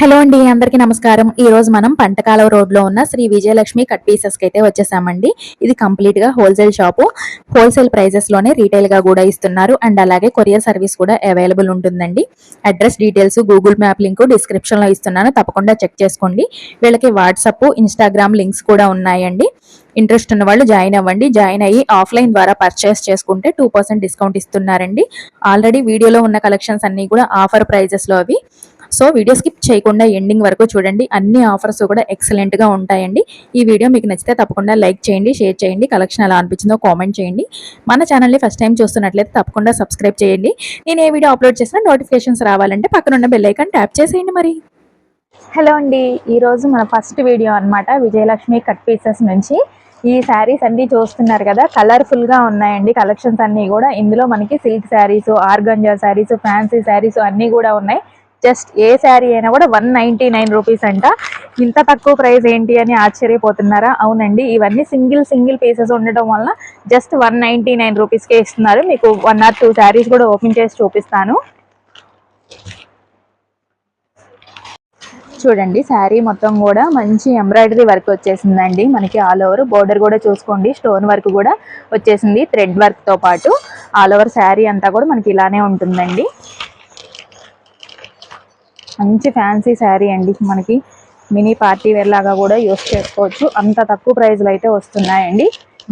Hello అండి అందరికీ నమస్కారం. ఈ రోజు మనం పంటకాలవ రోడ్లో ఉన్న శ్రీ విజయలక్ష్మి కట్ పీసెస్కి అయితే వచ్చేసామండి. ఇది కంప్లీట్గా హోల్సేల్ షాపు. హోల్సేల్ ప్రైజెస్లోనే రీటైల్గా కూడా ఇస్తున్నారు. అండ్ అలాగే కొరియర్ సర్వీస్ కూడా అవైలబుల్ ఉంటుందండి. Address details Google map link డిస్క్రిప్షన్లో ఇస్తున్నాను. తప్పకుండా చెక్ చేసుకోండి. వీళ్ళకి వాట్సాప్ ఇన్స్టాగ్రామ్ లింక్స్ కూడా ఉన్నాయండి. ఇంట్రెస్ట్ ఉన్న వాళ్ళు జాయిన్ అవ్వండి. జాయిన్ అయ్యి ఆఫ్లైన్ ద్వారా పర్చేస్ చేసుకుంటే టూ పర్సెంట్ డిస్కౌంట్ ఇస్తున్నారండి. ఆల్రెడీ వీడియోలో ఉన్న కలెక్షన్స్ అన్ని కూడా ఆఫర్ ప్రైజెస్లో అవి. సో వీడియో స్కిప్ చేయకుండా ఎండింగ్ వరకు చూడండి. అన్ని ఆఫర్స్ కూడా ఎక్సలెంట్గా ఉంటాయండి. ఈ వీడియో మీకు నచ్చితే తప్పకుండా లైక్ చేయండి షేర్ చేయండి. కలెక్షన్ ఎలా అనిపించిందో కామెంట్ చేయండి. మన ఛానల్ని ఫస్ట్ టైం చూస్తున్నట్లయితే తప్పకుండా సబ్స్క్రైబ్ చేయండి. నేను ఏ వీడియో అప్లోడ్ చేసినా నోటిఫికేషన్స్ రావాలంటే పక్కనున్న బెల్ ఐకాన్ ట్యాప్ చేసేయండి మరి. హలో అండి. ఈరోజు మన ఫస్ట్ వీడియో అన్నమాట విజయలక్ష్మి కట్ పీసెస్ నుంచి. ఈ శారీస్ అన్ని చూస్తున్నారు కదా కలర్ఫుల్గా ఉన్నాయండి. కలెక్షన్స్ అన్నీ కూడా ఇందులో మనకి silk sarees organza sarees fancy sarees అన్నీ కూడా ఉన్నాయి. జస్ట్ ఏ శారీ అయినా కూడా వన్ నైంటీ నైన్ రూపీస్ అంట. ఇంత తక్కువ ప్రైస్ ఏంటి అని ఆశ్చర్యపోతున్నారా? అవునండి ఇవన్నీ సింగిల్ సింగిల్ పీసెస్ ఉండటం వల్ల జస్ట్ వన్ నైంటీ నైన్ రూపీస్కే ఇస్తున్నారు. మీకు వన్ ఆర్ టూ శారీస్ కూడా ఓపెన్ చేసి చూపిస్తాను. చూడండి శారీ మొత్తం కూడా మంచి ఎంబ్రాయిడరీ వర్క్ వచ్చేసిందండి. మనకి ఆల్ ఓవర్ బోర్డర్ కూడా చూసుకోండి స్టోన్ వర్క్ కూడా వచ్చేసింది థ్రెడ్ వర్క్తో పాటు. ఆల్ ఓవర్ శారీ అంతా కూడా మనకి ఇలానే ఉంటుందండి. మంచి ఫ్యాన్సీ శారీ అండి మనకి మినీ పార్టీ వేర్ లాగా కూడా యూస్ చేసుకోవచ్చు. అంత తక్కువ ప్రైస్లో అయితే వస్తున్నాయండి.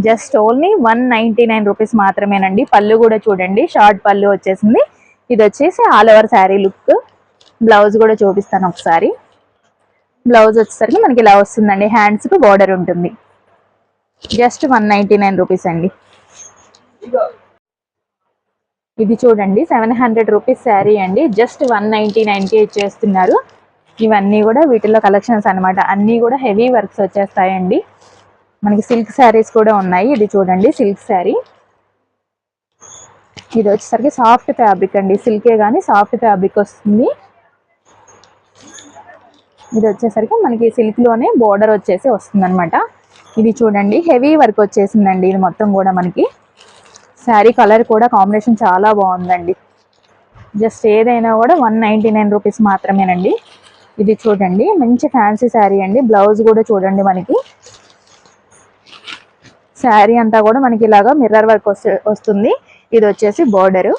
Just only one ninety nine rupees మాత్రమేనండి. పళ్ళు కూడా చూడండి. షార్ట్ పళ్ళు వచ్చేసింది. ఇది వచ్చేసి all over saree look. Blouse కూడా చూపిస్తాను ఒకసారి. బ్లౌజ్ వచ్చేసరికి మనకి ఇలా వస్తుందండి. హ్యాండ్స్కి బార్డర్ ఉంటుంది. Just one ninety nine rupees అండి. ఇది చూడండి సెవెన్ హండ్రెడ్ రూపీస్ శారీ అండి. జస్ట్ వన్ నైంటీ నైన్కే ఇచ్చేస్తున్నారు. ఇవన్నీ కూడా వీటిలో కలెక్షన్స్ అనమాట అన్నీ కూడా హెవీ వర్క్స్ వచ్చేస్తాయండి. మనకి సిల్క్ శారీస్ కూడా ఉన్నాయి. ఇది చూడండి సిల్క్ శారీ. ఇది వచ్చేసరికి సాఫ్ట్ ఫ్యాబ్రిక్ అండి. సిల్కే కానీ సాఫ్ట్ ఫ్యాబ్రిక్ వస్తుంది. ఇది వచ్చేసరికి మనకి సిల్క్లోనే బోర్డర్ వచ్చేసి వస్తుంది ఇది చూడండి హెవీ వర్క్ వచ్చేసిందండి. ఇది మొత్తం కూడా మనకి. శారీ కలర్ కూడా కాంబినేషన్ చాలా బాగుందండి. జస్ట్ ఏదైనా కూడా వన్ నైంటీ నైన్ రూపీస్ మాత్రమేనండి. ఇది చూడండి మంచి ఫ్యాన్సీ శారీ అండి. బ్లౌజ్ కూడా చూడండి మనకి. శారీ అంతా కూడా మనకి ఇలాగా మిర్రర్ వర్క్ వస్తుంది. ఇది వచ్చేసి బోర్డరు.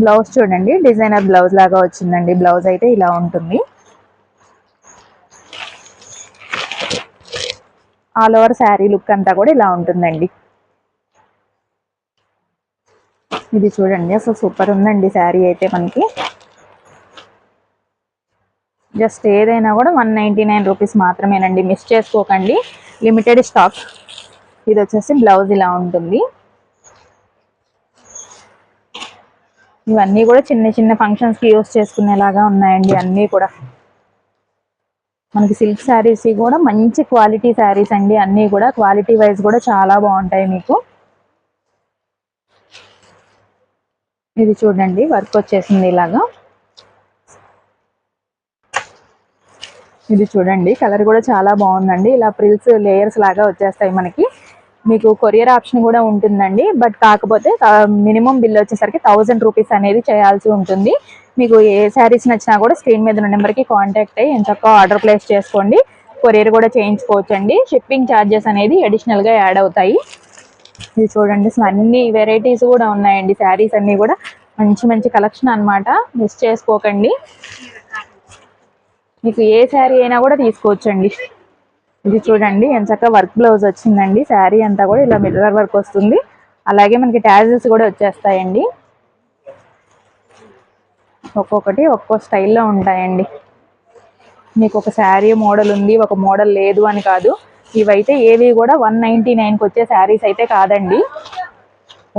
బ్లౌజ్ చూడండి డిజైనర్ బ్లౌజ్ లాగా వచ్చిందండి. బ్లౌజ్ అయితే ఇలా ఉంటుంది. ఆల్ ఓవర్ శారీ లుక్ అంతా కూడా ఇలా ఉంటుందండి. ఇది చూడండి అసలు సూపర్ ఉందండి శారీ అయితే మనకి. జస్ట్ ఏదైనా కూడా వన్ నైంటీ నైన్ రూపీస్ మాత్రమేనండి మిస్ చేసుకోకండి. Limited stock. ఇది వచ్చేసి బ్లౌజ్ ఇలా ఉంటుంది. ఇవన్నీ కూడా చిన్న చిన్న ఫంక్షన్స్కి యూస్ చేసుకునేలాగా ఉన్నాయండి అన్నీ కూడా. మనకి సిల్క్ శారీస్ కూడా మంచి క్వాలిటీ శారీస్ అండి. అన్నీ కూడా క్వాలిటీ వైజ్ కూడా చాలా బాగుంటాయి మీకు. ఇది చూడండి వర్క్ వచ్చేసింది ఇలాగా. ఇది చూడండి కలర్ కూడా చాలా బాగుందండి. ఇలా ప్రిల్స్ లేయర్స్ లాగా వచ్చేస్తాయి మనకి. మీకు కొరియర్ ఆప్షన్ కూడా ఉంటుందండి. బట్ కాకపోతే మినిమం బిల్ వచ్చేసరికి థౌజండ్ రూపీస్ అనేది చేయాల్సి ఉంటుంది. మీకు ఏ శారీస్ నచ్చినా కూడా స్క్రీన్ మీద ఉన్న నెంబర్కి కాంటాక్ట్ అయ్యి ఎంత ఆర్డర్ ప్లేస్ చేసుకోండి. కొరియర్ కూడా చేయించుకోవచ్చు అండి షిప్పింగ్ ఛార్జెస్ అనేది అడిషనల్గా యాడ్ అవుతాయి. ఇది చూడండి అన్ని వెరైటీస్ కూడా ఉన్నాయండి. శారీస్ అన్నీ కూడా మంచి మంచి కలెక్షన్ అనమాట మిస్ చేసుకోకండి. మీకు ఏ శారీ అయినా కూడా తీసుకోవచ్చండి. ఇది చూడండి ఎంత వర్క్ బ్లౌజ్ వచ్చిందండి. శారీ అంతా కూడా ఇలా మిర్రర్ వర్క్ వస్తుంది. అలాగే మనకి ట్యాజెస్ కూడా వచ్చేస్తాయండి. ఒక్కొక్కటి ఒక్కో స్టైల్లో ఉంటాయండి. మీకు ఒక శారీ మోడల్ ఉంది ఒక మోడల్ లేదు అని కాదు. ఇవైతే ఏవి కూడా వన్ నైంటీ నైన్కి వచ్చే శారీస్ అయితే కాదండి.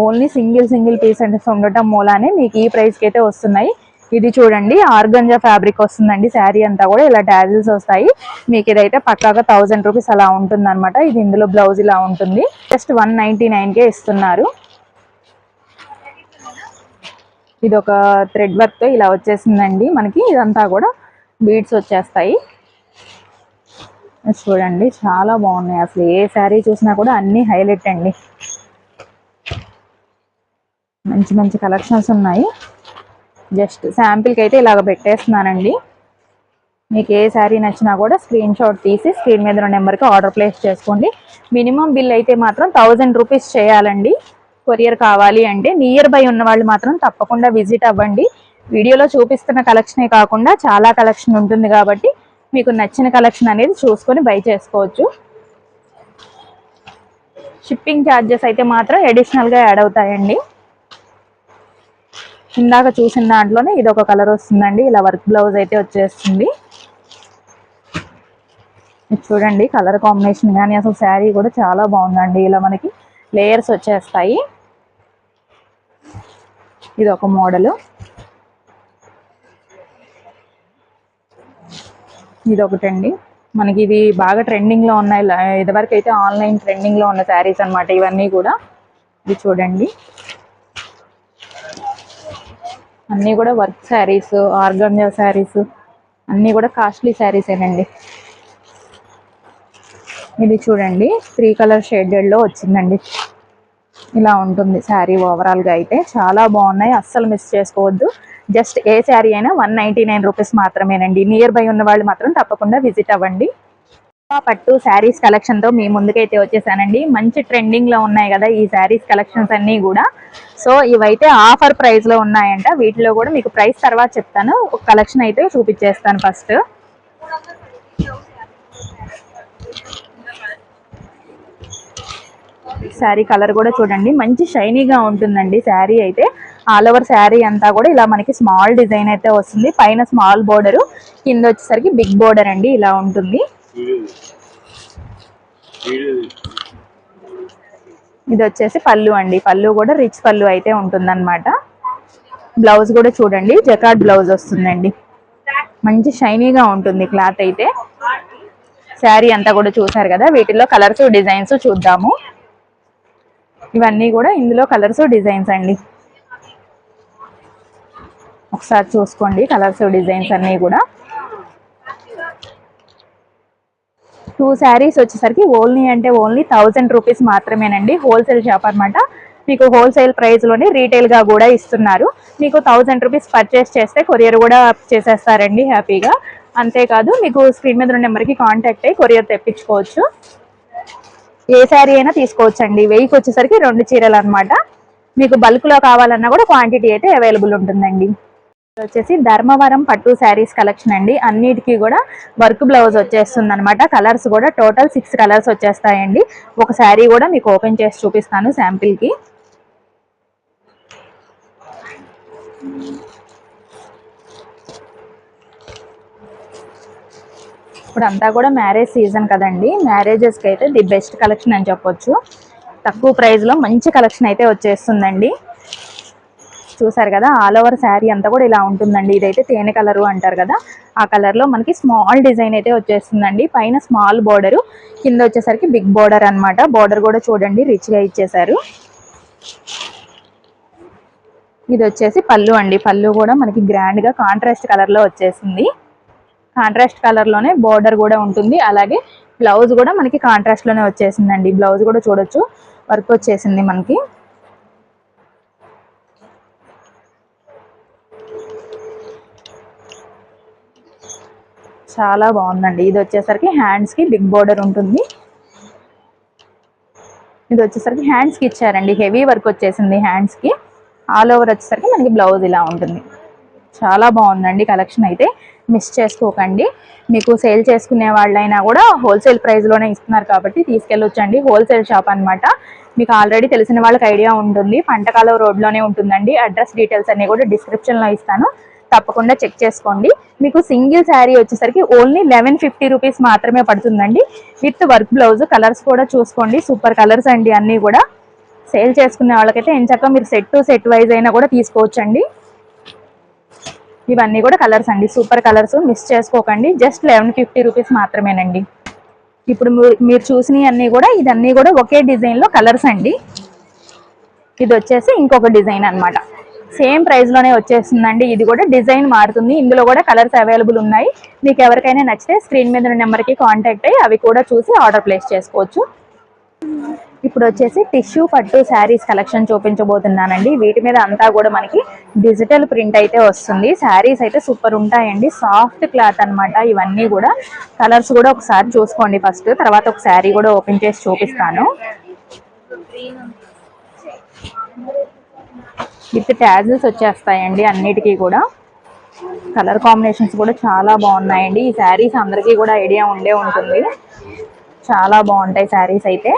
ఓన్లీ సింగిల్ సింగిల్ పీస్ అంటే ఉండటం మూలానే మీకు ఈ ప్రైస్కి అయితే వస్తున్నాయి. ఇది చూడండి ఆర్గంజా ఫ్యాబ్రిక్ వస్తుందండి. శారీ అంతా కూడా ఇలా డాజిల్స్ వస్తాయి. మీకు ఇదైతే పక్కాగా థౌజండ్ రూపీస్ అలా ఉంటుంది అనమాట ఇది ఇందులో బ్లౌజ్ ఇలా ఉంటుంది. జస్ట్ వన్ నైన్టీ నైన్కే ఇస్తున్నారు. ఇది ఒక థ్రెడ్ వర్క్తో ఇలా వచ్చేసిందండి. మనకి ఇదంతా కూడా బీడ్స్ వచ్చేస్తాయి. చూడండి చాలా బాగున్నాయి. అసలు ఏ శారీ చూసినా కూడా అన్ని హైలైట్ అండి. మంచి మంచి కలెక్షన్స్ ఉన్నాయి. జస్ట్ శాంపిల్కి అయితే ఇలాగ పెట్టేస్తున్నానండి. మీకు ఏ శారీ నచ్చినా కూడా స్క్రీన్ షాట్ తీసి స్క్రీన్ మీద ఉన్న నెంబర్కి ఆర్డర్ ప్లేస్ చేసుకోండి. మినిమం బిల్ అయితే మాత్రం థౌజండ్ రూపీస్ చేయాలండి. కొరియర్ కావాలి అంటే నియర్ బై ఉన్న వాళ్ళు మాత్రం తప్పకుండా విజిట్ అవ్వండి. వీడియోలో చూపిస్తున్న కలెక్షనే కాకుండా చాలా కలెక్షన్ ఉంటుంది కాబట్టి మీకు నచ్చిన కలెక్షన్ అనేది చూసుకొని బై చేసుకోవచ్చు. షిప్పింగ్ ఛార్జెస్ అయితే మాత్రం అడిషనల్గా యాడ్ అవుతాయండి. ఇందాక చూసిన దాంట్లోనే ఇది ఒక కలర్ వస్తుందండి. ఇలా వర్క్ బ్లౌజ్ అయితే వచ్చేస్తుంది. చూడండి కలర్ కాంబినేషన్ కానీ అసలు శారీ కూడా చాలా బాగుందండి. ఇలా మనకి లేయర్స్ వచ్చేస్తాయి. ఇది ఒక మోడల్. ఇది ఒకటండి. మనకి ఇది బాగా ట్రెండింగ్లో ఉన్నాయి. ఇదివరకు అయితే ఆన్లైన్ ట్రెండింగ్లో ఉన్న శారీస్ అనమాట ఇవన్నీ కూడా. ఇది చూడండి. అన్నీ కూడా వర్క్ శారీస్ ఆర్గంజా శారీస్ అన్నీ కూడా కాస్ట్లీ శారీసేనండి ఇది చూడండి త్రీ కలర్ షేడెడ్లో వచ్చిందండి. ఇలా ఉంటుంది శారీ ఓవరాల్గా అయితే. చాలా బాగున్నాయి అస్సలు మిస్ చేసుకోవద్దు. జస్ట్ ఏ శారీ అయినా వన్ నైంటీ నైన్ రూపీస్ మాత్రమేనండి. నియర్ బై ఉన్న వాళ్ళు మాత్రం తప్పకుండా విజిట్ అవ్వండి. పట్టు శారీస్ కలెక్షన్తో మీ ముందుకైతే వచ్చేసానండి. మంచి ట్రెండింగ్లో ఉన్నాయి కదా ఈ శారీస్ కలెక్షన్స్ అన్ని కూడా. సో ఇవైతే ఆఫర్ ప్రైస్లో ఉన్నాయంట. వీటిలో కూడా మీకు ప్రైస్ తర్వాత చెప్తాను. ఒక కలెక్షన్ అయితే చూపించేస్తాను ఫస్ట్ శారీ కలర్ కూడా చూడండి. మంచి షైనీగా ఉంటుందండి శారీ అయితే. ఆల్ ఓవర్ శారీ అంతా కూడా ఇలా మనకి స్మాల్ డిజైన్ అయితే వస్తుంది. పైన స్మాల్ బోర్డర్ కింద వచ్చేసరికి బిగ్ బోర్డర్ అండి ఇలా ఉంటుంది. ఇది వచ్చేసి పళ్ళు అండి. పళ్ళు కూడా రిచ్ పళ్ళు అయితే ఉంటుందన్నమాట. బ్లౌజ్ కూడా చూడండి. జకాట్ బ్లౌజ్ వస్తుందండి. మంచి షైనీగా ఉంటుంది క్లాత్ అయితే. శారీ అంతా కూడా చూసారు కదా? వీటిలో కలర్స్ డిజైన్స్ చూద్దాము. ఇవన్నీ కూడా ఇందులో కలర్స్ డిజైన్స్ అండి. ఒకసారి చూసుకోండి. కలర్స్ డిజైన్స్ అన్నీ కూడా. టూ శారీస్ వచ్చేసరికి ఓన్లీ అంటే ఓన్లీ థౌజండ్ రూపీస్ మాత్రమేనండి. హోల్సేల్ షాప్ అనమాట మీకు హోల్సేల్ ప్రైస్లోనే రీటైల్గా కూడా ఇస్తున్నారు. మీకు థౌజండ్ రూపీస్ పర్చేస్ చేస్తే కొరియర్ కూడా చేసేస్తారండి హ్యాపీగా. అంతేకాదు మీకు స్క్రీన్ మీద ఉన్న నెంబర్కి కాంటాక్ట్ అయ్యి కొరియర్ తెప్పించుకోవచ్చు. ఏ శారీ అయినా తీసుకోవచ్చండి. వెయ్యికి వచ్చేసరికి రెండు చీరలు అనమాట మీకు బల్క్లో కావాలన్నా కూడా క్వాంటిటీ అయితే అవైలబుల్ ఉంటుందండి. వచ్చేసి ధర్మవరం పట్టు శారీస్ కలెక్షన్ అండి. అన్నిటికీ కూడా వర్క్ బ్లౌజ్ వచ్చేస్తుంది అనమాట కలర్స్ కూడా టోటల్ సిక్స్ కలర్స్ వచ్చేస్తాయండి. ఒక శారీ కూడా మీకు ఓపెన్ చేసి చూపిస్తాను శాంపిల్కి. ఇప్పుడు అంతా కూడా మ్యారేజ్ సీజన్ కదండి. మ్యారేజెస్కి అయితే ది బెస్ట్ కలెక్షన్ అని చెప్పొచ్చు. తక్కువ ప్రైస్లో మంచి కలెక్షన్ అయితే వచ్చేస్తుందండి. చూసారు కదా ఆల్ ఓవర్ శారీ అంతా కూడా ఇలా ఉంటుందండి. ఇదైతే తేనె కలరు అంటారు కదా ఆ కలర్లో మనకి స్మాల్ డిజైన్ అయితే వచ్చేస్తుందండి. పైన స్మాల్ బోర్డర్ కింద వచ్చేసరికి బిగ్ బోర్డర్ అన్నమాట. బోర్డర్ కూడా చూడండి రిచ్గా ఇచ్చేసారు ఇది వచ్చేసి పళ్ళు అండి. పళ్ళు కూడా మనకి గ్రాండ్గా కాంట్రాస్ట్ కలర్లో వచ్చేసింది. కాంట్రాస్ట్ కలర్లోనే బోర్డర్ కూడా ఉంటుంది. అలాగే బ్లౌజ్ కూడా మనకి కాంట్రాస్ట్లోనే వచ్చేసిందండి. బ్లౌజ్ కూడా చూడొచ్చు. వర్క్ వచ్చేసింది మనకి. చాలా బాగుందండి. ఇది వచ్చేసరికి హ్యాండ్స్కి బిగ్ బోర్డర్ ఉంటుంది. ఇది వచ్చేసరికి హ్యాండ్స్కి ఇచ్చారండి. హెవీ వర్క్ వచ్చేసింది హ్యాండ్స్కి ఆల్ ఓవర్ వచ్చేసరికి మనకి బ్లౌజ్ ఇలా ఉంటుంది. చాలా బాగుందండి కలెక్షన్ అయితే. మిస్ చేసుకోకండి. మీకు సేల్ చేసుకునే వాళ్ళైనా కూడా హోల్సేల్ ప్రైస్లోనే ఇస్తున్నారు కాబట్టి తీసుకెళ్ళొచ్చండి. హోల్సేల్ షాప్ అన్నమాట. మీకు ఆల్రెడీ తెలిసిన వాళ్ళకి ఐడియా ఉంటుంది. పంటకాలం రోడ్లోనే ఉంటుందండి. అడ్రస్ డీటెయిల్స్ అన్ని కూడా డిస్క్రిప్షన్లో ఇస్తాను. తప్పకుండా చెక్ చేసుకోండి. మీకు సింగిల్ శారీ వచ్చేసరికి ఓన్లీ లెవెన్ ఫిఫ్టీ రూపీస్ మాత్రమే పడుతుందండి. విత్ వర్క్ బ్లౌజ్ కలర్స్ కూడా చూసుకోండి. సూపర్ కలర్స్ అండి అన్నీ కూడా. సేల్ చేసుకునే వాళ్ళకైతే ఎంచక్క మీరు సెట్ టు సెట్ వైజ్ అయినా కూడా తీసుకోవచ్చండి. ఇవన్నీ కూడా కలర్స్ అండి. సూపర్ కలర్స్ మిస్ చేసుకోకండి. జస్ట్ లెవెన్ ఫిఫ్టీ రూపీస్ మాత్రమేనండి. ఇప్పుడు మీరు- మీరు చూసినవి అన్నీ కూడా ఇదన్నీ కూడా ఒకే డిజైన్లో కలర్స్ అండి. ఇది వచ్చేసి ఇంకొక డిజైన్ అన్నమాట. సేమ్ ప్రైస్లోనే వచ్చేస్తుందండి. ఇది కూడా డిజైన్ మారుతుంది. ఇందులో కూడా కలర్స్ అవైలబుల్ ఉన్నాయి. మీకు ఎవరికైనా నచ్చితే స్క్రీన్ మీద ఉన్న నెంబర్కి కాంటాక్ట్ అయ్యి అవి కూడా చూసి ఆర్డర్ ప్లేస్ చేసుకోవచ్చు. ఇప్పుడు వచ్చేసి టిష్యూ పట్టు శారీస్ కలెక్షన్ చూపించబోతున్నానండి. వీటి మీద అంతా కూడా మనకి డిజిటల్ ప్రింట్ అయితే వస్తుంది. శారీస్ అయితే సూపర్ ఉంటాయండి. సాఫ్ట్ క్లాత్ అన్నమాట. ఇవన్నీ కూడా కలర్స్ కూడా ఒకసారి చూసుకోండి ఫస్ట్. తర్వాత ఒక శారీ కూడా ఓపెన్ చేసి చూపిస్తాను. విత్ ట్యాజిల్స్ వచ్చేస్తాయండి అన్నిటికీ కూడా. కలర్ కాంబినేషన్స్ కూడా చాలా బాగున్నాయండి. ఈ శారీస్ అందరికీ కూడా ఐడియా ఉండే ఉంటుంది. చాలా బాగుంటాయి శారీస్ అయితే.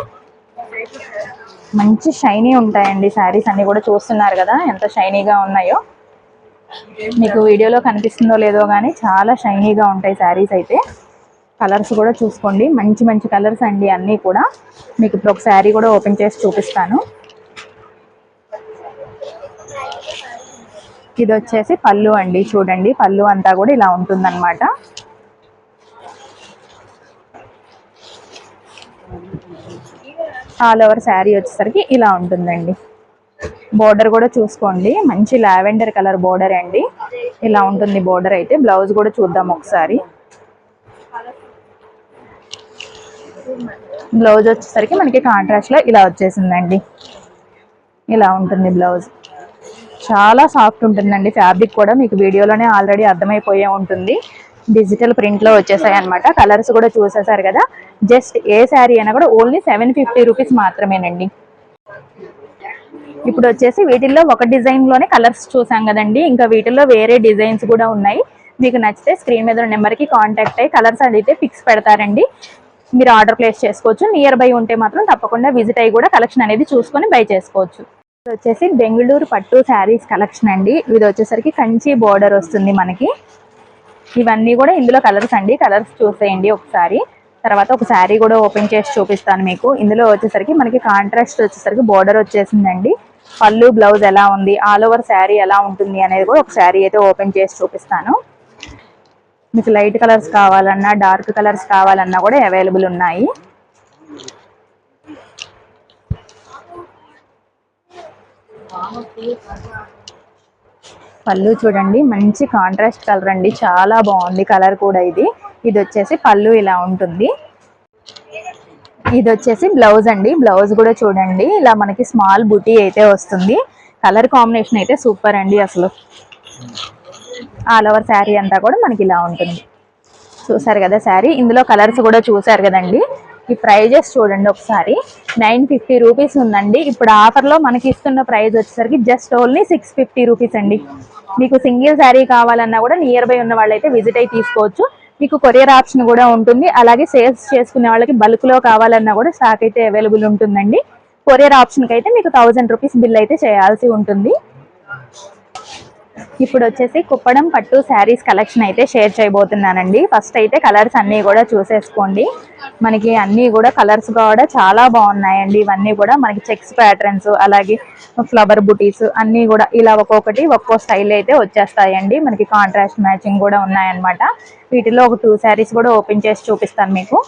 మంచి షైనీ ఉంటాయండి శారీస్ అన్నీ కూడా చూస్తున్నారు కదా ఎంత షైనీగా ఉన్నాయో. మీకు వీడియోలో కనిపిస్తుందో లేదో కానీ చాలా షైనీగా ఉంటాయి శారీస్ అయితే. కలర్స్ కూడా చూసుకోండి. మంచి మంచి కలర్స్ అండి అన్నీ కూడా. మీకు ఇప్పుడు ఒక శారీ కూడా ఓపెన్ చేసి చూపిస్తాను. ఇది వచ్చేసి పళ్ళు అండి చూడండి. పళ్ళు అంతా కూడా ఇలా ఉంటుందన్నమాట. ఆల్ ఓవర్ శారీ వచ్చేసరికి ఇలా ఉంటుందండి. బోర్డర్ కూడా చూసుకోండి. మంచి లావెండర్ కలర్ బోర్డర్ అండి. ఇలా ఉంటుంది బోర్డర్ అయితే. బ్లౌజ్ కూడా చూద్దాం ఒకసారి. బ్లౌజ్ వచ్చేసరికి మనకి కాంట్రాస్ట్లో ఇలా వచ్చేసిందండి. ఇలా ఉంటుంది బ్లౌజ్ చాలా సాఫ్ట్ ఉంటుందండి ఫ్యాబ్రిక్ కూడా. మీకు వీడియోలోనే ఆల్రెడీ అర్థమైపోయే ఉంటుంది. డిజిటల్ ప్రింట్లో వచ్చేసాయి అనమాట కలర్స్ కూడా చూసేసారు కదా. జస్ట్ ఏ శారీ అయినా కూడా ఓన్లీ సెవెన్ ఫిఫ్టీ రూపీస్ మాత్రమేనండి. ఇప్పుడు వచ్చేసి వీటిల్లో ఒక డిజైన్లోనే కలర్స్ చూసాం కదండి. ఇంకా వీటిల్లో వేరే డిజైన్స్ కూడా ఉన్నాయి. మీకు నచ్చితే స్క్రీన్ మీద నెంబర్కి కాంటాక్ట్ అయ్యి కలర్స్ అడిగితే ఫిక్స్ పెడతారండి. మీరు ఆర్డర్ ప్లేస్ చేసుకోవచ్చు. నియర్ బై ఉంటే మాత్రం తప్పకుండా విజిట్ అయ్యి కూడా కలెక్షన్ అనేది చూసుకొని బై చేసుకోవచ్చు. వచ్చేసి బెంగళూరు పట్టు శారీస్ కలెక్షన్ అండి. ఇది వచ్చేసరికి కంచి బోర్డర్ వస్తుంది మనకి. ఇవన్నీ కూడా ఇందులో కలర్స్ అండి. కలర్స్ చూసేయండి ఒకసారి. తర్వాత ఒక శారీ కూడా ఓపెన్ చేసి చూపిస్తాను మీకు. ఇందులో వచ్చేసరికి మనకి కాంట్రాస్ట్ వచ్చేసరికి బోర్డర్ వచ్చేసిందండి. పళ్ళు బ్లౌజ్ ఎలా ఉంది ఆల్ ఓవర్ శారీ ఎలా ఉంటుంది అనేది కూడా ఒక శారీ అయితే ఓపెన్ చేసి చూపిస్తాను. మీకు లైట్ కలర్స్ కావాలన్నా డార్క్ కలర్స్ కావాలన్నా కూడా అవైలబుల్ ఉన్నాయి. పళ్ళు చూడండి మంచి కాంట్రాస్ట్ కలర్ అండి. చాలా బాగుంది కలర్ కూడా ఇది. ఇది వచ్చేసి పళ్ళు ఇలా ఉంటుంది. ఇది వచ్చేసి బ్లౌజ్ అండి. బ్లౌజ్ కూడా చూడండి. ఇలా మనకి స్మాల్ బుటీ అయితే వస్తుంది. కలర్ కాంబినేషన్ అయితే సూపర్ అండి అసలు. ఆల్ ఓవర్ శారీ అంతా కూడా మనకి ఇలా ఉంటుంది. చూసారు కదా శారీ ఇందులో కలర్స్ కూడా చూసారు కదండి. ఈ ప్రైజెస్ చూడండి ఒకసారి. నైన్ ఫిఫ్టీ రూపీస్ ఉందండి. ఇప్పుడు ఆఫర్లో మనకి ఇస్తున్న ప్రైస్ వచ్చేసరికి just only six fifty rupees అండి. మీకు సింగిల్ శారీ కావాలన్నా కూడా నియర్ బై ఉన్న వాళ్ళైతే విజిట్ అయి తీసుకోవచ్చు. మీకు కొరియర్ ఆప్షన్ కూడా ఉంటుంది. అలాగే సేల్స్ చేసుకునే వాళ్ళకి బల్క్లో కావాలన్నా కూడా స్టాక్ అయితే అవైలబుల్ ఉంటుందండి. కొరియర్ ఆప్షన్కి అయితే మీకు థౌజండ్ రూపీస్ బిల్ అయితే చేయాల్సి ఉంటుంది. ఇప్పుడు వచ్చేసి కుప్పడం పట్టు శారీస్ కలెక్షన్ అయితే షేర్ చేయబోతున్నానండి. ఫస్ట్ అయితే కలర్స్ అన్నీ కూడా చూసేసుకోండి. మనకి అన్నీ కూడా కలర్స్ కూడా చాలా బాగున్నాయండి. ఇవన్నీ కూడా మనకి చెక్స్ ప్యాటర్న్స్ అలాగే ఫ్లవర్ బుటీస్ అన్నీ కూడా ఇలా ఒక్కొక్కటి ఒక్కో స్టైల్ అయితే వచ్చేస్తాయండి. మనకి కాంట్రాస్ట్ మ్యాచింగ్ కూడా ఉన్నాయన్నమాట. వీటిలో ఒక టూ శారీస్ కూడా ఓపెన్ చేసి చూపిస్తాను మీకు.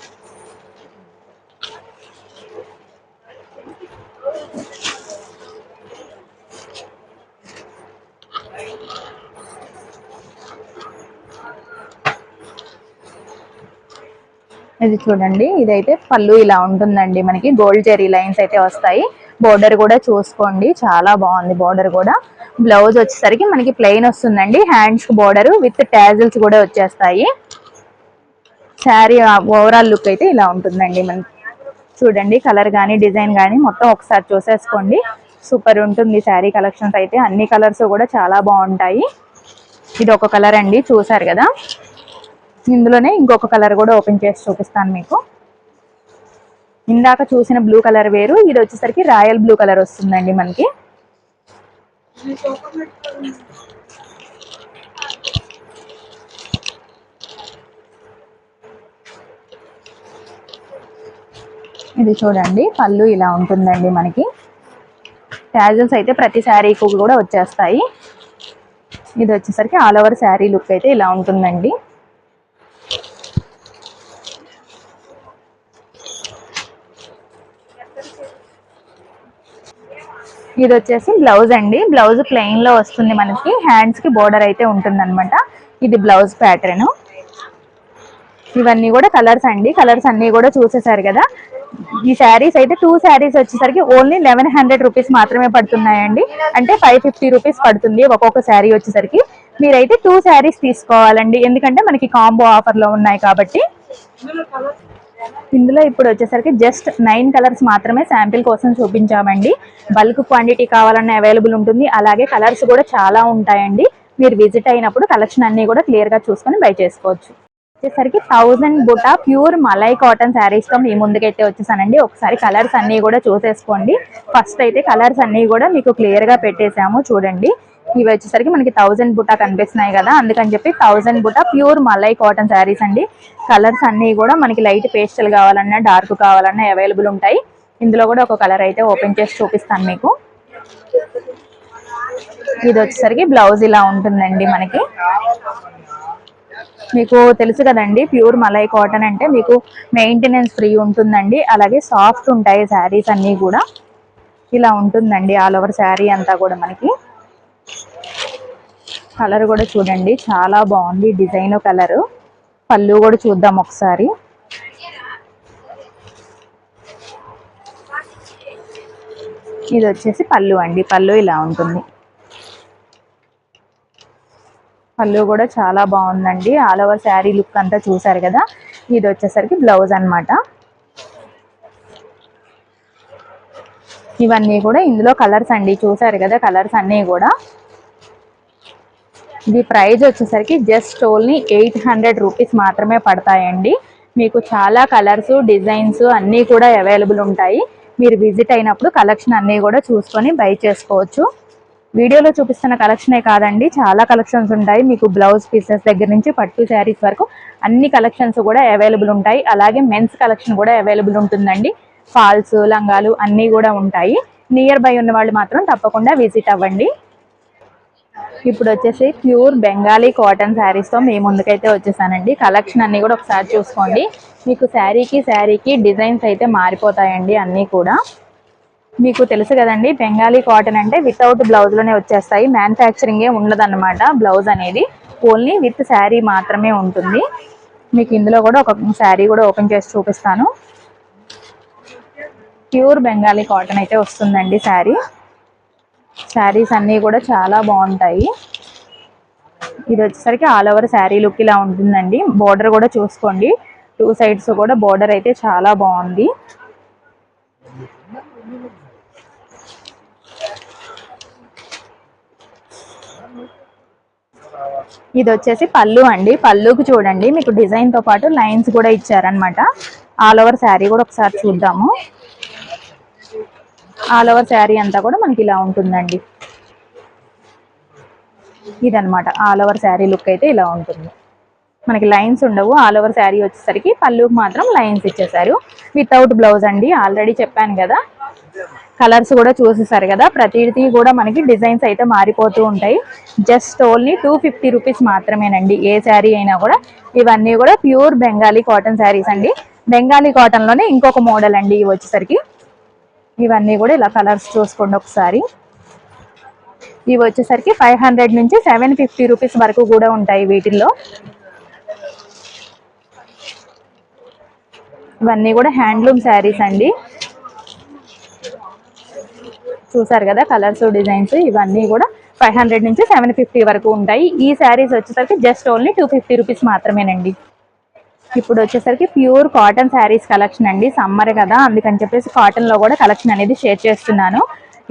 ఇది చూడండి ఇదైతే పళ్ళు ఇలా ఉంటుందండి మనకి. గోల్డ్ జెరీ లైన్స్ అయితే వస్తాయి. బోర్డర్ కూడా చూసుకోండి చాలా బాగుంది బోర్డర్ కూడా. బ్లౌజ్ వచ్చేసరికి మనకి ప్లెయిన్ వస్తుందండి. హ్యాండ్స్ బోర్డర్ విత్ ట్యాజిల్స్ కూడా వచ్చేస్తాయి. శారీ ఓవరాల్ లుక్ అయితే ఇలా ఉంటుందండి మనకి చూడండి కలర్ కానీ డిజైన్ కానీ మొత్తం ఒకసారి చూసేసుకోండి. సూపర్ ఉంటుంది శారీ కలెక్షన్స్ అయితే. అన్ని కలర్స్ కూడా చాలా బాగుంటాయి. ఇది ఒక కలర్ అండి చూసారు కదా? ఇందులోనే ఇంకొక కలర్ కూడా ఓపెన్ చేసి చూపిస్తాను మీకు. ఇందాక చూసిన బ్లూ కలర్ వేరు ఇది వచ్చేసరికి రాయల్ బ్లూ కలర్ వస్తుందండి మనకి. ఇది చూడండి పళ్ళు ఇలా ఉంటుందండి మనకి. ట్యాజల్స్ అయితే ప్రతి శారీకి కూడా వచ్చేస్తాయి. ఇది వచ్చేసరికి ఆల్ ఓవర్ శారీ లుక్ అయితే ఇలా ఉంటుందండి. ఇది వచ్చేసి బ్లౌజ్ అండి. బ్లౌజ్ ప్లెయిన్లో వస్తుంది మనకి. హ్యాండ్స్కి బోర్డర్ అయితే ఉంటుంది ఇది బ్లౌజ్ ప్యాటర్న్ ఇవన్నీ కూడా కలర్స్ అండి. కలర్స్ అన్ని కూడా చూసేసారు కదా. ఈ శారీస్ అయితే టూ శారీస్ వచ్చేసరికి ఓన్లీ లెవెన్ హండ్రెడ్ రూపీస్ మాత్రమే పడుతున్నాయండి. అంటే ఫైవ్ ఫిఫ్టీ రూపీస్ పడుతుంది ఒక్కొక్క శారీ వచ్చేసరికి. మీరైతే టూ శారీస్ తీసుకోవాలండి. ఎందుకంటే మనకి కాంబో ఆఫర్లో ఉన్నాయి కాబట్టి. ఇందులో ఇప్పుడు వచ్చేసరికి జస్ట్ నైన్ కలర్స్ మాత్రమే శాంపిల్ కోసం చూపించామండి. బల్క్ క్వాంటిటీ కావాలన్న అవైలబుల్ ఉంటుంది. అలాగే కలర్స్ కూడా చాలా ఉంటాయండి. మీరు విజిట్ అయినప్పుడు కలెక్షన్ అన్ని కూడా క్లియర్గా చూసుకొని బై చేసుకోవచ్చు. వచ్చేసరికి thousand buta pure malai cotton శారీస్తో మీ ముందుకైతే వచ్చేసానండి. ఒకసారి కలర్స్ అన్ని కూడా చూసేసుకోండి. ఫస్ట్ అయితే కలర్స్ అన్ని కూడా మీకు క్లియర్గా పెట్టేసాము చూడండి. ఇవి వచ్చేసరికి మనకి థౌజండ్ బుటా కనిపిస్తున్నాయి కదా అందుకని చెప్పి thousand buta pure malai cotton saris అండి. కలర్స్ అన్నీ కూడా మనకి లైట్ పేస్టల్ కావాలన్నా డార్క్ కావాలన్నా అవైలబుల్ ఉంటాయి. ఇందులో కూడా ఒక కలర్ అయితే ఓపెన్ చేసి చూపిస్తాను మీకు. ఇది వచ్చేసరికి బ్లౌజ్ ఇలా ఉంటుందండి మనకి. మీకు తెలుసు కదండి ప్యూర్ మలై కాటన్ అంటే మీకు మెయింటెనెన్స్ ఫ్రీ ఉంటుందండి. అలాగే సాఫ్ట్ ఉంటాయి శారీస్ అన్నీ కూడా. ఇలా ఉంటుందండి ఆల్ ఓవర్ శారీ అంతా కూడా మనకి. కలర్ కూడా చూడండి. చాలా బాగుంది డిజైన్ కలర్. పళ్ళు కూడా చూద్దాం ఒకసారి. ఇది వచ్చేసి పళ్ళు అండి. పళ్ళు ఇలా ఉంటుంది. పళ్ళు కూడా చాలా బాగుందండి. ఆల్ ఓవర్ శారీ లుక్ అంతా చూసారు కదా? ఇది వచ్చేసరికి బ్లౌజ్ అన్నమాట. ఇవన్నీ కూడా ఇందులో కలర్స్ అండి. చూసారు కదా కలర్స్ అన్నీ కూడా. ఇది ప్రైజ్ వచ్చేసరికి just only eight hundred rupees మాత్రమే పడతాయండి. మీకు చాలా కలర్స్ డిజైన్స్ అన్నీ కూడా అవైలబుల్ ఉంటాయి. మీరు విజిట్ అయినప్పుడు కలెక్షన్ అన్నీ కూడా చూసుకొని బై చేసుకోవచ్చు. వీడియోలో చూపిస్తున్న కలెక్షనే కాదండి. చాలా కలెక్షన్స్ ఉంటాయి. మీకు బ్లౌజ్ పీసెస్ దగ్గర నుంచి పట్టు శారీస్ వరకు అన్ని కలెక్షన్స్ కూడా అవైలబుల్ ఉంటాయి. అలాగే మెన్స్ కలెక్షన్ కూడా అవైలబుల్ ఉంటుందండి. ఫాల్స్ లంగాలు అన్నీ కూడా ఉంటాయి. నియర్ బై ఉన్న వాళ్ళు మాత్రం తప్పకుండా విజిట్ అవ్వండి. ఇప్పుడు వచ్చేసి ప్యూర్ బెంగాలీ కాటన్ శారీస్తో మేము మీ ముందుకైతే వచ్చేసానండి. కలెక్షన్ అన్నీ కూడా ఒకసారి చూసుకోండి. మీకు శారీకి శారీకి డిజైన్స్ అయితే మారిపోతాయండి అన్నీ కూడా. మీకు తెలుసు కదండి బెంగాలీ కాటన్ అంటే వితౌట్ బ్లౌజ్లోనే వచ్చేస్తాయి. మ్యానుఫ్యాక్చరింగ్ ఏ ఉండదన్నమాట బ్లౌజ్ అనేది. ఓన్లీ విత్ శారీ మాత్రమే ఉంటుంది. మీకు ఇందులో కూడా ఒక శారీ కూడా ఓపెన్ చేసి చూపిస్తాను. ప్యూర్ బెంగాలీ కాటన్ అయితే వస్తుందండి శారీ. శారీస్ అన్నీ కూడా చాలా బాగుంటాయి. ఇది వచ్చేసరికి ఆల్ ఓవర్ శారీ లుక్ ఇలా ఉంటుందండి. బోర్డర్ కూడా చూసుకోండి. టూ సైడ్స్ కూడా బోర్డర్ అయితే చాలా బాగుంది. ఇది వచ్చేసి పళ్ళు అండి. పళ్ళుకి చూడండి. మీకు డిజైన్తో పాటు లైన్స్ కూడా ఇచ్చారనమాట ఆల్ ఓవర్ శారీ కూడా ఒకసారి చూద్దాము. ఆల్ ఓవర్ శారీ అంతా కూడా మనకి ఇలా ఉంటుందండి. ఇదనమాట ఆల్ ఓవర్ శారీ లుక్ అయితే ఇలా ఉంటుంది. మనకి లైన్స్ ఉండవు. ఆల్ ఓవర్ శారీ వచ్చేసరికి పళ్ళుకి మాత్రం లైన్స్ ఇచ్చేసారు వితౌట్ బ్లౌజ్ అండి. ఆల్రెడీ చెప్పాను కదా. కలర్స్ కూడా చూసేసారు కదా. ప్రతిదీ కూడా మనకి డిజైన్స్ అయితే మారిపోతూ ఉంటాయి. Just only two fifty rupees మాత్రమేనండి. ఏ శారీ అయినా కూడా ఇవన్నీ కూడా ప్యూర్ బెంగాలీ కాటన్ శారీస్ అండి. బెంగాలీ కాటన్లోనే ఇంకొక మోడల్ అండి ఇవి వచ్చేసరికి. ఇవన్నీ కూడా ఇలా కలర్స్ చూసుకోండి ఒకసారి. ఇవి వచ్చేసరికి ఫైవ్ హండ్రెడ్ నుంచి సెవెన్ ఫిఫ్టీ రూపీస్ వరకు కూడా ఉంటాయి వీటిల్లో. ఇవన్నీ కూడా హ్యాండ్లూమ్ శారీస్ అండి. చూసారు కదా కలర్స్ డిజైన్స్ ఇవన్నీ కూడా ఫైవ్ హండ్రెడ్ నుంచి సెవెన్ ఫిఫ్టీ వరకు ఉంటాయి. ఈ శారీస్ వచ్చేసరికి just only two fifty rupees మాత్రమేనండి. ఇప్పుడు వచ్చేసరికి ప్యూర్ కాటన్ శారీస్ కలెక్షన్ అండి సమ్మర్ కదా అందుకని చెప్పేసి కాటన్లో కూడా కలెక్షన్ అనేది షేర్ చేస్తున్నాను.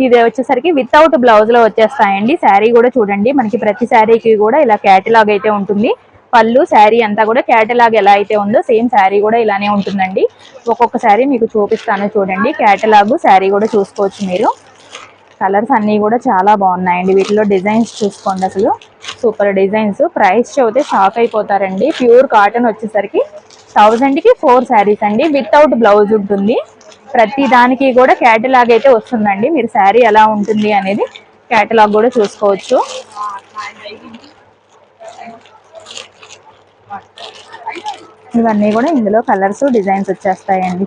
ఇది వచ్చేసరికి వితౌట్ బ్లౌజ్లో వచ్చేస్తాయండి. శారీ కూడా చూడండి మనకి ప్రతి శారీకి కూడా ఇలా క్యాటలాగ్ అయితే ఉంటుంది. పళ్ళు శారీ అంతా కూడా క్యాటలాగ్ ఎలా అయితే ఉందో సేమ్ శారీ కూడా ఇలానే ఉంటుందండి. ఒక్కొక్క శారీ మీకు చూపిస్తాను చూడండి క్యాటలాగ్ శారీ కూడా చూసుకోవచ్చు మీరు. కలర్స్ అన్నీ కూడా చాలా బాగున్నాయండి. వీటిలో డిజైన్స్ చూసుకోండి అసలు. Super designs. ప్రైస్ చెబితే షాక్ అయిపోతారండి. ప్యూర్ కాటన్ వచ్చేసరికి థౌజండ్కి ఫోర్ శారీస్ అండి. వితౌట్ బ్లౌజ్ ఉంటుంది. ప్రతి దానికి కూడా క్యాటలాగ్ అయితే వస్తుందండి. మీరు శారీ ఎలా ఉంటుంది అనేది క్యాటలాగ్ కూడా చూసుకోవచ్చు. ఇవన్నీ కూడా ఇందులో కలర్స్ డిజైన్స్ వచ్చేస్తాయండి.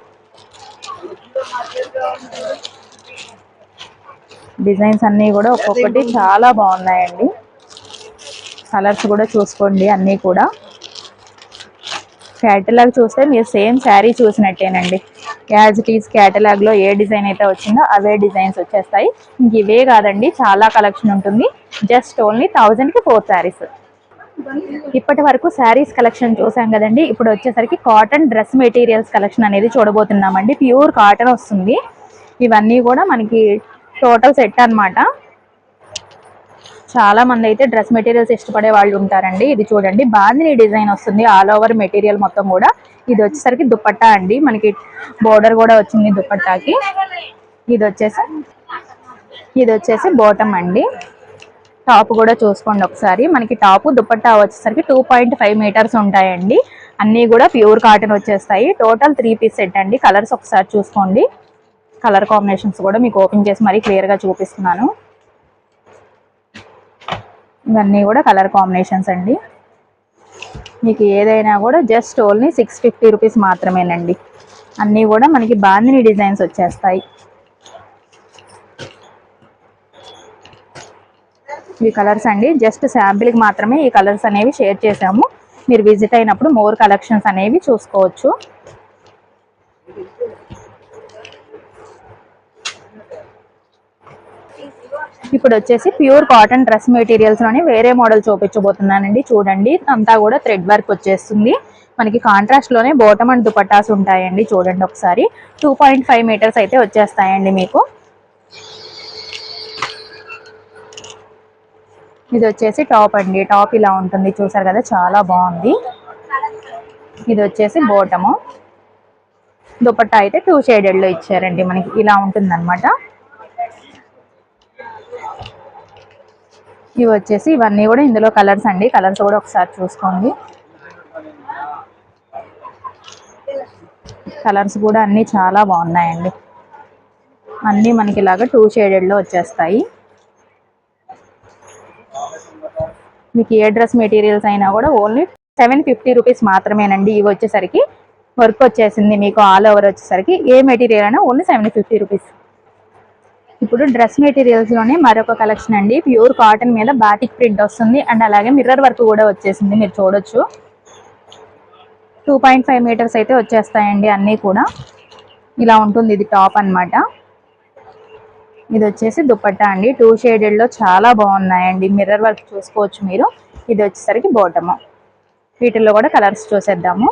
డిజైన్స్ అన్నీ కూడా ఒక్కొక్కటి చాలా బాగున్నాయండి. కలర్స్ కూడా చూసుకోండి అన్నీ కూడా. క్యాటలాగ్ చూస్తే మీరు సేమ్ శారీ చూసినట్టేనండి. యాజ్ ఇట్ ఈస్ క్యాటలాగ్లో ఏ డిజైన్ అయితే వచ్చిందో అవే డిజైన్స్ వచ్చేస్తాయి. ఇంక ఇవే కాదండి చాలా కలెక్షన్ ఉంటుంది. జస్ట్ ఓన్లీ థౌజండ్కి ఫోర్ శారీస్ ఇప్పటి వరకు శారీస్ కలెక్షన్ చూసాం కదండి. ఇప్పుడు వచ్చేసరికి కాటన్ డ్రెస్ మెటీరియల్స్ కలెక్షన్ అనేది చూడబోతున్నామండి. ప్యూర్ కాటన్ వస్తుంది. ఇవన్నీ కూడా మనకి టోటల్ సెట్ అన్నమాట. చాలా మంది అయితే డ్రెస్ మెటీరియల్స్ ఇష్టపడే వాళ్ళు ఉంటారండి. ఇది చూడండి బాందిని డిజైన్ వస్తుంది ఆల్ ఓవర్ మెటీరియల్ మొత్తం కూడా. ఇది వచ్చేసరికి దుపట్టా అండి. మనకి బోర్డర్ కూడా వచ్చింది దుపట్టాకి ఇది వచ్చేసి ఇది వచ్చేసి బోటం అండి. టాప్ కూడా చూసుకోండి ఒకసారి. మనకి టాప్ దుపట్టా వచ్చేసరికి టూ పాయింట్ ఫైవ్ మీటర్స్ ఉంటాయండి. అన్నీ కూడా ప్యూర్ కాటన్ వచ్చేస్తాయి. టోటల్ త్రీ పీస్ సెట్ అండి. కలర్స్ ఒకసారి చూసుకోండి. కలర్ కాంబినేషన్స్ కూడా మీకు ఓపెన్ చేసి మరీ క్లియర్గా చూపిస్తున్నాను. ఇవన్నీ కూడా కలర్ కాంబినేషన్స్ అండి. మీకు ఏదైనా కూడా just only six fifty rupees మాత్రమేనండి. అన్నీ కూడా మనకి బాందిని డిజైన్స్ వచ్చేస్తాయి. ఈ కలర్స్ అండి జస్ట్ శాంపిల్కి మాత్రమే ఈ కలర్స్ అనేవి షేర్ చేసాము మీరు విజిట్ అయినప్పుడు మోర్ కలెక్షన్స్ అనేవి చూసుకోవచ్చు. ఇప్పుడు వచ్చేసి ప్యూర్ కాటన్ డ్రెస్ మెటీరియల్స్లోనే వేరే మోడల్ చూపించబోతున్నానండి. చూడండి అంతా కూడా థ్రెడ్ వర్క్ వచ్చేస్తుంది. మనకి కాంట్రాస్ట్లోనే బోటమ్ అండ్ దుపట్టాస్ ఉంటాయండి చూడండి ఒకసారి. టూ పాయింట్ ఫైవ్ మీటర్స్ అయితే వచ్చేస్తాయండి మీకు. ఇది వచ్చేసి టాప్ అండి. టాప్ ఇలా ఉంటుంది. చూసారు కదా చాలా బాగుంది. ఇది వచ్చేసి బోటము దుపట్టా అయితే టూ షేడెడ్లో ఇచ్చారండి. మనకి ఇలా ఉంటుంది ఇవి వచ్చేసి ఇవన్నీ కూడా ఇందులో కలర్స్ అండి. కలర్స్ కూడా ఒకసారి చూసుకోండి. కలర్స్ కూడా అన్నీ చాలా బాగున్నాయండి. అన్నీ మనకి ఇలాగా టూ షేడెడ్లో వచ్చేస్తాయి. మీకు ఏ డ్రెస్ మెటీరియల్స్ అయినా కూడా ఓన్లీ సెవెన్ ఫిఫ్టీ రూపీస్ మాత్రమేనండి ఇవి వచ్చేసరికి. వర్క్ వచ్చేసింది మీకు ఆల్ ఓవర్ వచ్చేసరికి. ఏ మెటీరియల్ అయినా ఓన్లీ సెవెన్ ఫిఫ్టీ రూపీస్. ఇప్పుడు డ్రెస్ మెటీరియల్స్లోనే మరొక కలెక్షన్ అండి. ప్యూర్ కాటన్ మీద బాటిక్ ప్రింట్ వస్తుంది. అండ్ అలాగే మిర్రర్ వర్క్ కూడా వచ్చేసింది. మీరు చూడొచ్చు. టూ పాయింట్ ఫైవ్ మీటర్స్ అయితే వచ్చేస్తాయండి అన్నీ కూడా. ఇలా ఉంటుంది ఇది టాప్ అన్నమాట. ఇది వచ్చేసి దుప్పట్టా అండి. టూ షేడెడ్లో చాలా బాగున్నాయండి. మిర్రర్ వర్క్ చూసుకోవచ్చు మీరు. ఇది వచ్చేసరికి బోటము వీటిల్లో కూడా కలర్స్ చూసేద్దాము.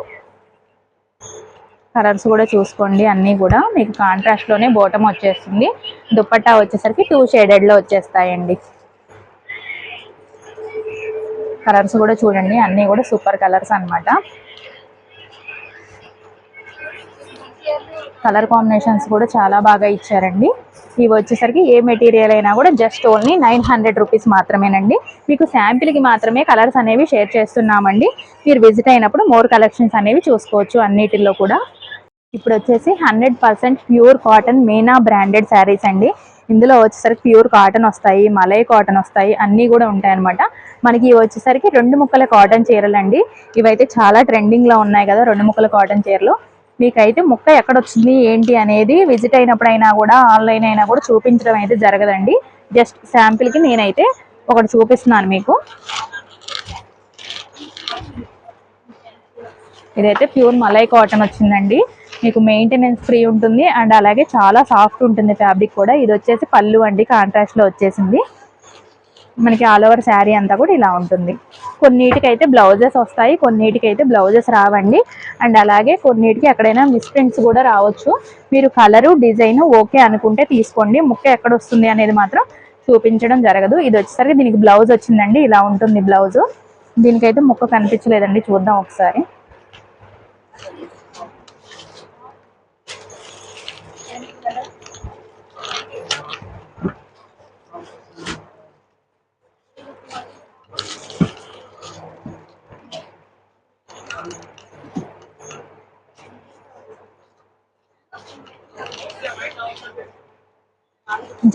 కలర్స్ కూడా చూసుకోండి అన్నీ కూడా. మీకు కాంట్రాస్ట్లోనే బోటం వచ్చేస్తుంది. దుపట్టా వచ్చేసరికి టూ షేడెడ్లో వచ్చేస్తాయండి. కలర్స్ కూడా చూడండి అన్నీ కూడా సూపర్ కలర్స్ అనమాట కలర్ కాంబినేషన్స్ కూడా చాలా బాగా ఇచ్చారండి. ఇవి వచ్చేసరికి ఏ మెటీరియల్ అయినా కూడా just only nine hundred rupees మాత్రమేనండి. మీకు శాంపిల్కి మాత్రమే కలర్స్ అనేవి షేర్ చేస్తున్నామండి. మీరు విజిట్ అయినప్పుడు మోర్ కలెక్షన్స్ అనేవి చూసుకోవచ్చు అన్నిటిలో కూడా. ఇప్పుడు వచ్చేసి hundred percent pure cotton Meena branded saris అండి. ఇందులో వచ్చేసరికి ప్యూర్ కాటన్ వస్తాయి మలై కాటన్ వస్తాయి అన్నీ కూడా ఉంటాయన్నమాట. మనకి వచ్చేసరికి రెండు ముక్కల కాటన్ చీరలు అండి ఇవైతే చాలా ట్రెండింగ్లో ఉన్నాయి కదా రెండు ముక్కల కాటన్ చీరలు. మీకైతే ముక్క ఎక్కడ వచ్చింది ఏంటి అనేది విజిట్ అయినప్పుడైనా కూడా ఆన్లైన్ అయినా కూడా చూపించడం అయితే జరగదండి. జస్ట్ శాంపిల్కి నేనైతే ఒకటి చూపిస్తున్నాను మీకు. ఇదైతే ప్యూర్ మలై కాటన్ వచ్చిందండి. మీకు మెయింటెనెన్స్ ఫ్రీ ఉంటుంది. అండ్ అలాగే చాలా సాఫ్ట్ ఉంటుంది ఫ్యాబ్రిక్ కూడా. ఇది వచ్చేసి పళ్ళు అండి కాంట్రాస్ట్లో వచ్చేసింది. మనకి ఆల్ ఓవర్ శారీ అంతా కూడా ఇలా ఉంటుంది. కొన్నిటికైతే బ్లౌజెస్ వస్తాయి కొన్నిటికైతే బ్లౌజెస్ రావండి. అండ్ అలాగే కొన్నిటికి ఎక్కడైనా మిస్ప్రింట్స్ కూడా రావచ్చు. మీరు కలరు డిజైన్ ఓకే అనుకుంటే తీసుకోండి. ముక్క ఎక్కడ వస్తుంది అనేది మాత్రం చూపించడం జరగదు. ఇది వచ్చేసరికి దీనికి బ్లౌజ్ వచ్చిందండి. ఇలా ఉంటుంది బ్లౌజ్ దీనికైతే ముక్క కనిపించలేదండి. చూద్దాం ఒకసారి.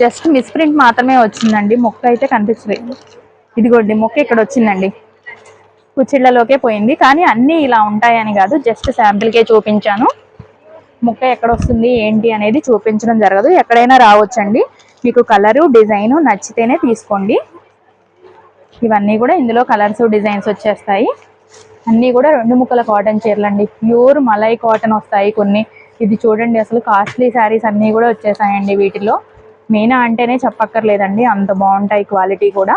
జస్ట్ మిస్ప్రింట్ మాత్రమే వచ్చిందండి. మొక్క అయితే కనిపించలేదు ఇదిగోండి మొక్క ఇక్కడ వచ్చిందండి. కుచ్చిళ్ళలోకే పోయింది. కానీ అన్నీ ఇలా ఉంటాయని కాదు జస్ట్ శాంపిల్కే చూపించాను. ముక్క ఎక్కడ వస్తుంది ఏంటి అనేది చూపించడం జరగదు. ఎక్కడైనా రావచ్చండి. మీకు కలరు డిజైను నచ్చితేనే తీసుకోండి. ఇవన్నీ కూడా ఇందులో కలర్స్ డిజైన్స్ వచ్చేస్తాయి. అన్నీ కూడా రెండు ముక్కల కాటన్ చీరలు అండి ప్యూర్ మలై కాటన్ వస్తాయి కొన్ని. ఇది చూడండి అసలు కాస్ట్లీ శారీస్ అన్నీ కూడా వచ్చేసాయండి వీటిలో. మీనా అంటేనే చెప్పక్కర్లేదండి. అంత బాగుంటాయి క్వాలిటీ కూడా.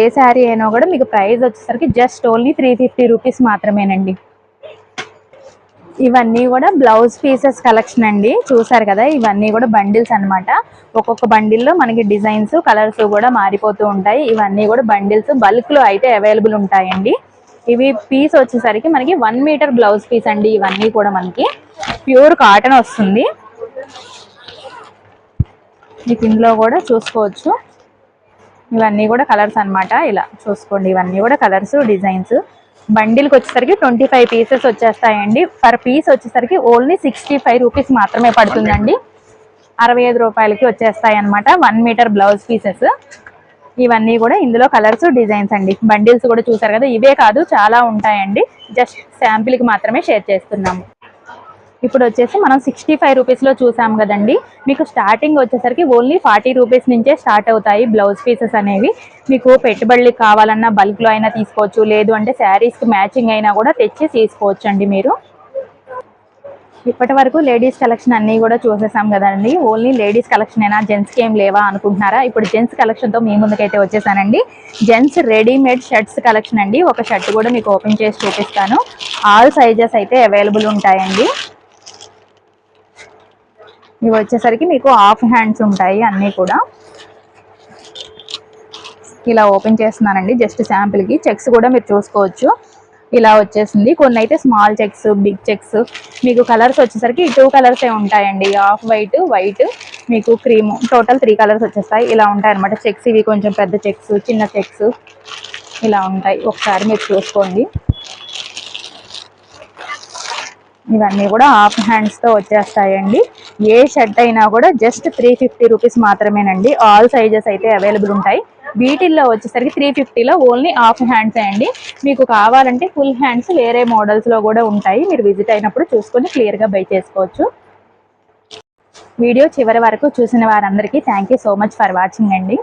ఏ శారీ అయినా కూడా మీకు ప్రైస్ వచ్చేసరికి just only three fifty rupees మాత్రమేనండి. ఇవన్నీ కూడా బ్లౌజ్ పీసెస్ కలెక్షన్ అండి. చూసారు కదా ఇవన్నీ కూడా బండిల్స్ అన్నమాట. ఒక్కొక్క బండిల్లో మనకి డిజైన్స్ కలర్స్ కూడా మారిపోతూ ఉంటాయి. ఇవన్నీ కూడా బండిల్స్ బల్క్లో అయితే అవైలబుల్ ఉంటాయండి. ఇవి పీస్ వచ్చేసరికి మనకి వన్ మీటర్ బ్లౌజ్ పీస్ అండి ఇవన్నీ కూడా మనకి. ప్యూర్ కాటన్ వస్తుంది. మీకు ఇందులో కూడా చూసుకోవచ్చు. ఇవన్నీ కూడా కలర్స్ అన్నమాట. ఇలా చూసుకోండి. ఇవన్నీ కూడా కలర్స్ డిజైన్స్. బండిల్కి వచ్చేసరికి ట్వంటీ ఫైవ్ పీసెస్ వచ్చేస్తాయండి. పర్ పీస్ వచ్చేసరికి ఓన్లీ సిక్స్టీ ఫైవ్ రూపీస్ మాత్రమే పడుతుందండి. అరవై ఐదు రూపాయలకి వచ్చేస్తాయి అనమాట వన్ మీటర్ బ్లౌజ్ పీసెస్. ఇవన్నీ కూడా ఇందులో కలర్స్ డిజైన్స్ అండి. బండిల్స్ కూడా చూసారు కదా ఇవే కాదు చాలా ఉంటాయండి. జస్ట్ శాంపిల్కి మాత్రమే షేర్ చేస్తున్నాము. ఇప్పుడు వచ్చేసి మనం సిక్స్టీ ఫైవ్ రూపీస్లో చూసాం కదండి. మీకు స్టార్టింగ్ వచ్చేసరికి ఓన్లీ ఫార్టీ రూపీస్ నుంచే స్టార్ట్ అవుతాయి బ్లౌజ్ పీసెస్ అనేవి. మీకు పెట్టుబడులు కావాలన్నా బల్క్లో అయినా తీసుకోవచ్చు. లేదు అంటే శారీస్కి మ్యాచింగ్ అయినా కూడా తెచ్చి తీసుకోవచ్చు అండి మీరు. ఇప్పటి వరకు లేడీస్ కలెక్షన్ అన్నీ కూడా చూసేసాం కదండి. ఓన్లీ లేడీస్ కలెక్షన్ అయినా జెంట్స్కి ఏం లేవా అనుకుంటున్నారా? ఇప్పుడు జెంట్స్ కలెక్షన్తో మీ ముందుకైతే వచ్చేసానండి. జెంట్స్ రెడీమేడ్ షర్ట్స్ కలెక్షన్ అండి. ఒక షర్ట్ కూడా మీకు ఓపెన్ చేసి చూపిస్తాను. ఆల్ సైజెస్ అయితే అవైలబుల్ ఉంటాయండి. ఇవి వచ్చేసరికి మీకు హాఫ్ హ్యాండ్స్ ఉంటాయి అన్నీ కూడా. ఇలా ఓపెన్ చేస్తున్నానండి జస్ట్ శాంపిల్కి చెక్స్ కూడా మీరు చూసుకోవచ్చు. ఇలా వచ్చేసింది. కొన్ని అయితే స్మాల్ చెక్స్ బిగ్ చెక్స్ మీకు కలర్స్ వచ్చేసరికి టూ కలర్సే ఉంటాయండి. ఆఫ్ వైట్ వైట్ మీకు క్రీమ్ టోటల్ త్రీ కలర్స్ వచ్చేస్తాయి. ఇలా ఉంటాయి అనమాట చెక్స్ ఇవి కొంచెం పెద్ద చెక్స్ చిన్న చెక్స్ ఇలా ఉంటాయి. ఒకసారి మీరు చూసుకోండి. ఇవన్నీ కూడా హాఫ్ హ్యాండ్స్తో వచ్చేస్తాయండి. ఏ షర్ట్ అయినా కూడా జస్ట్ త్రీ ఫిఫ్టీ రూపీస్ మాత్రమేనండి. ఆల్ సైజెస్ అయితే అవైలబుల్ ఉంటాయి. వీటిల్లో వచ్చేసరికి త్రీ ఫిఫ్టీలో ఓన్లీ హాఫ్ హ్యాండ్స్ అండి. మీకు కావాలంటే ఫుల్ హ్యాండ్స్ వేరే మోడల్స్లో కూడా ఉంటాయి. మీరు విజిట్ అయినప్పుడు చూసుకొని క్లియర్గా బై చేసుకోవచ్చు. వీడియో చివరి వరకు చూసిన వారందరికీ thank so much for watching అండి.